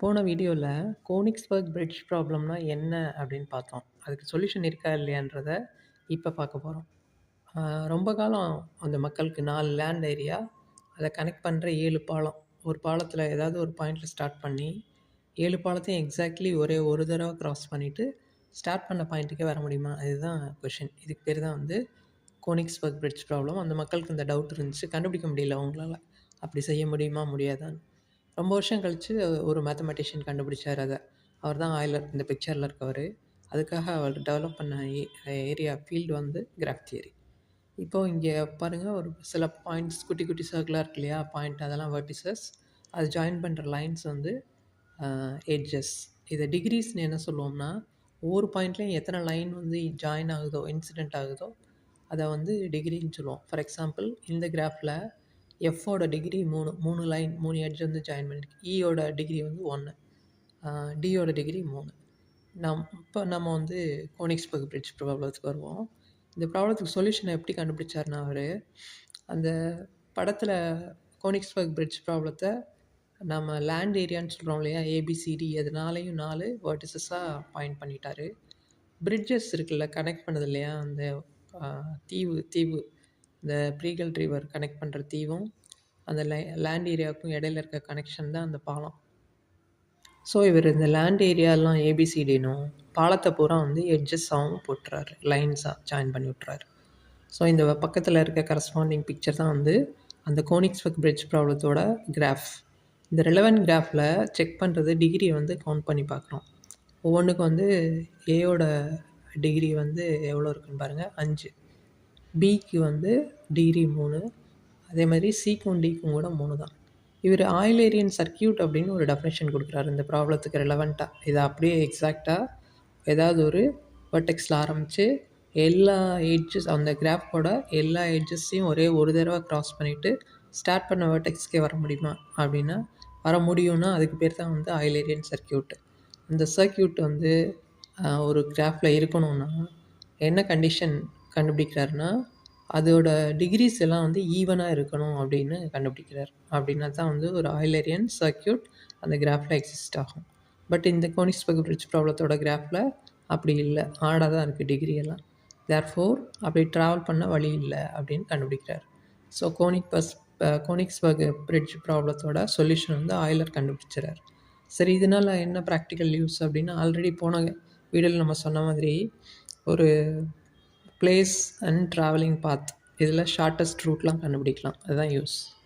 போன வீடியோவில் கோனிக்ஸ்பர்க் பிரிட்ஜ் ப்ராப்ளம்னா என்ன அப்படின்னு பார்த்தோம். அதுக்கு சொல்யூஷன் இருக்கா இல்லையான்றத இப்போ பார்க்க போகிறோம் ரொம்ப காலம் அந்த மக்களுக்கு நாலு லேண்ட் ஏரியா அதை கனெக்ட் பண்ணுற ஏழு பாலம். ஒரு பாலத்தில் ஏதாவது ஒரு பாயிண்டில் ஸ்டார்ட் பண்ணி ஏழு பாலத்தையும் எக்ஸாக்ட்லி ஒரே ஒரு தடவை க்ராஸ் பண்ணிவிட்டு ஸ்டார்ட் பண்ண பாயிண்ட்டுக்கே வர முடியுமா? இதுதான் கொஷின் இதுக்கு பேர் தான் வந்து கோனிக்ஸ்பர்க் பிரிட்ஜ் ப்ராப்ளம். அந்த மக்களுக்கு இந்த டவுட் இருந்துச்சு. கண்டுபிடிக்க முடியல அவங்களால. அப்படி செய்ய முடியுமா? முடியாதான்னு. ரொம்ப வருஷம் கழித்து ஒரு மேத்தமெட்டிஷியன் கண்டுபிடிச்சார் அதை. அவர் தான் ஆயிலர் இந்த பிக்சரில் இருக்கவர். அதுக்காக அவர் டெவலப் பண்ண ஏரியா ஃபீல்டு வந்து கிராஃப் தியரி இப்போது இங்கே பாருங்கள் ஒரு சில பாயிண்ட்ஸ் குட்டி குட்டி சர்க்கிளாக இருக்கு இல்லையா? பாயிண்ட் அதெல்லாம் வெர்டிசஸ் அது ஜாயின் பண்ணுற லைன்ஸ் வந்து எட்ஜஸ் இதை டிகிரிஸ்னு என்ன சொல்லுவோம்னா ஒவ்வொரு பாயிண்ட்லேயும் எத்தனை லைன் வந்து ஜாயின் ஆகுதோ இன்சிடெண்ட் ஆகுதோ அதை வந்து டிகிரின்னு சொல்லுவோம். ஃபார் எக்ஸாம்பிள் இந்த கிராஃபில் எஃப்போட டிகிரி மூணு மூணு லைன் மூணு எட்ஜ் e வந்து ஜாயின் பண்ணியிருக்கு ஈயோட டிகிரி வந்து ஒன்று டியோட டிகிரி மூணு. நம் இப்போ நம்ம வந்து கோனிக்ஸ்பர்க் பிரிட்ஜ் ப்ராப்ளத்துக்கு வருவோம். இந்த ப்ராப்ளத்துக்கு சொல்யூஷனை எப்படி கண்டுபிடிச்சார்னா அவர் அந்த படத்தில் கோனிக்ஸ்பர்க் பிரிட்ஜ் ப்ராப்ளத்தை நம்ம லேண்ட் ஏரியான்னு சொல்கிறோம் இல்லையா ஏபிசிடி அதனாலையும் நாலு வேர்டிசஸாக பாயிண்ட் பண்ணிட்டாரு. பிரிட்ஜஸ் இருக்குல்ல கனெக்ட் பண்ணது இல்லையா அந்த தீவு தீவு இந்த ப்ரீகல் ரிவர் கனெக்ட் பண்ணுற தீவும் அந்த லே லேண்ட் ஏரியாவுக்கும் இடையில இருக்க கனெக்ஷன் தான் அந்த பாலம். ஸோ இவர் இந்த லேண்ட் ஏரியாலாம் ஏபிசிடினும் பாலத்தை பூரா வந்து எட்ஜஸ்ஸாகவும் போட்டுறாரு லைன்ஸாக ஜாயின் பண்ணி விட்றாரு ஸோ இந்த பக்கத்தில் இருக்க கரஸ்பாண்டிங் பிக்சர் தான் வந்து அந்த கோனிக்ஸ்பெக் பிரிட்ஜ் ப்ராப்ளத்தோட கிராஃப் இந்த ரிலவெண்ட் கிராஃபில் செக் பண்ணுறது டிகிரியை வந்து கவுண்ட் பண்ணி பார்க்குறோம். ஒவ்வொன்றுக்கும் வந்து ஏயோட டிகிரி வந்து எவ்வளோ இருக்குன்னு பாருங்கள் அஞ்சு. பிக்கு வந்து டிகிரி மூணு அதே மாதிரி சிக்கும் டிக்கும் கூட மூணு தான் இவர் ஆயிலேரியன் சர்க்கியூட் அப்படின்னு ஒரு டெஃபினேஷன் கொடுக்குறாரு. இந்த ப்ராப்ளத்துக்கு ரிலவெண்ட்டாக இதை அப்படியே எக்ஸாக்டாக ஏதாவது ஒரு வர்டெக்ஸில் ஆரம்பித்து எல்லா ஏஜஸ் அந்த கிராஃபோட எல்லா எட்ஜஸையும் ஒரே ஒரு தடவை க்ராஸ் பண்ணிவிட்டு ஸ்டார்ட் பண்ண வேர்டெக்ஸ்க்கே வர முடியுமா அப்படின்னா வர முடியும்னா அதுக்கு பேர் தான் வந்து ஆயிலேரியன் சர்க்கியூட் அந்த சர்க்கியூட் வந்து ஒரு கிராஃபில் இருக்கணும்னா என்ன கண்டிஷன் கண்டுபிடிக்கிறாருன்னா அதோட டிகிரிஸ் எல்லாம் வந்து ஈவனாக இருக்கணும் அப்படின்னு கண்டுபிடிக்கிறார். அப்படின்னா தான் வந்து ஒரு ஆயிலரியன் சர்க்கியூட் அந்த கிராஃபில் எக்ஸிஸ்ட் ஆகும். பட் இந்த கோனிஸ்பெக் பிரிட்ஜ் ப்ராப்ளத்தோட கிராஃபில் அப்படி இல்லை. ஆடாக தான் இருக்குது டிகிரி எல்லாம். தேர் ஃபோர் அப்படி ட்ராவல் பண்ண வழி இல்லை அப்படின்னு கண்டுபிடிக்கிறார். So conic bus Konigsberg bridge ப்ராப்ளத்தோட சொல்யூஷன் வந்து ஆயிலர் கண்டுபிடிச்சிறார் சரி இதனால் என்ன ப்ராக்டிக்கல் யூஸ் அப்படின்னா ஆல்ரெடி போன வீடியோவில் நம்ம சொன்ன மாதிரி ஒரு பிளேஸ் அண்ட் ட்ராவலிங் பாத் இதில் ஷார்ட்டஸ்ட் ரூட்லாம் கண்டுபிடிக்கலாம். அதுதான் யூஸ்